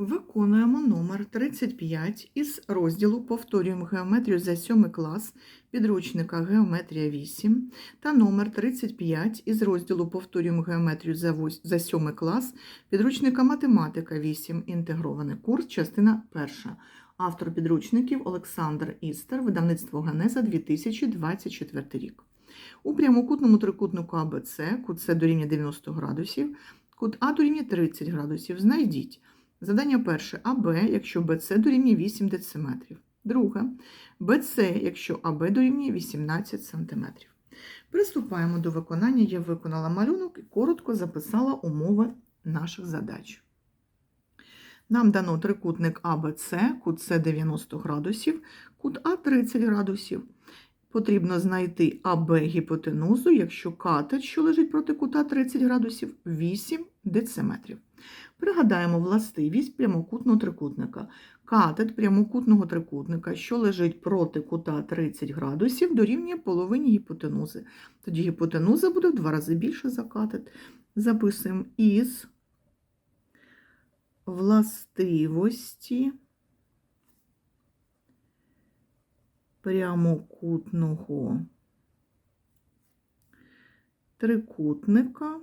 Виконуємо номер 35 із розділу Повторюємо геометрію за 7 клас підручника Геометрія 8 та номер 35 із розділу Повторюємо геометрію за 7 клас підручника Математика 8 інтегрований курс, частина 1. Автор підручників Олександр Істер, видавництво Генеза 2024 рік. У прямокутному трикутнику АБЦ кут С дорівнює 90 градусів, кут А дорівнює 30 градусів. Знайдіть Задання перше АБ, якщо БЦ дорівнює 8 дециметрів. Друге БЦ, якщо АБ дорівнює 18 см. Приступаємо до виконання. Я виконала малюнок і коротко записала умови наших задач. Нам дано трикутник АБЦ, кут С 90 градусів, кут А 30 градусів. Потрібно знайти АБ гіпотенузу, якщо катет, що лежить проти кута 30 градусів, 8 дециметрів. Пригадаємо властивість прямокутного трикутника. Катет прямокутного трикутника, що лежить проти кута 30 градусів, дорівнює половині гіпотенузи. Тоді гіпотенуза буде в два рази більше за катет. Записуємо із властивості прямокутного трикутника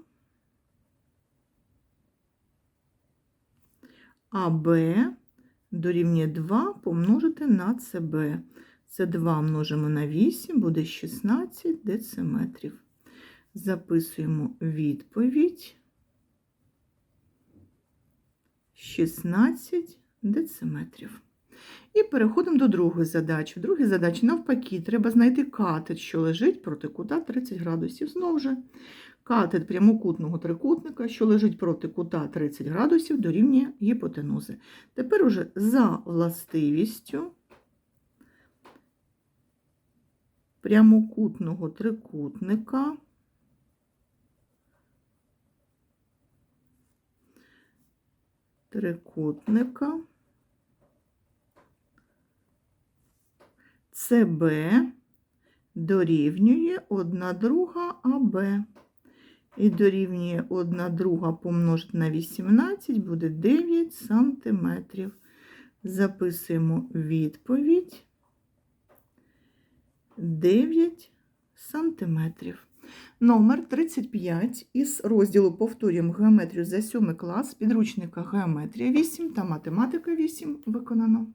АБ дорівнює 2 помножити на СБ. Це 2 множимо на 8, буде 16 дециметрів. Записуємо відповідь 16 дециметрів. І переходимо до другої задачі. В другій задачі навпаки треба знайти катет, що лежить проти кута 30 градусів. Знову ж, катет прямокутного трикутника, що лежить проти кута 30 градусів, дорівнює гіпотенузи. Тепер уже за властивістю прямокутного трикутника трикутника СБ дорівнює 1 друга АБ. І дорівнює 1 друга помножити на 18 буде 9 сантиметрів. Записуємо відповідь 9 сантиметрів. Номер 35 із розділу Повторюємо геометрію за 7 клас підручника Геометрія 8 та Математика 8 виконано.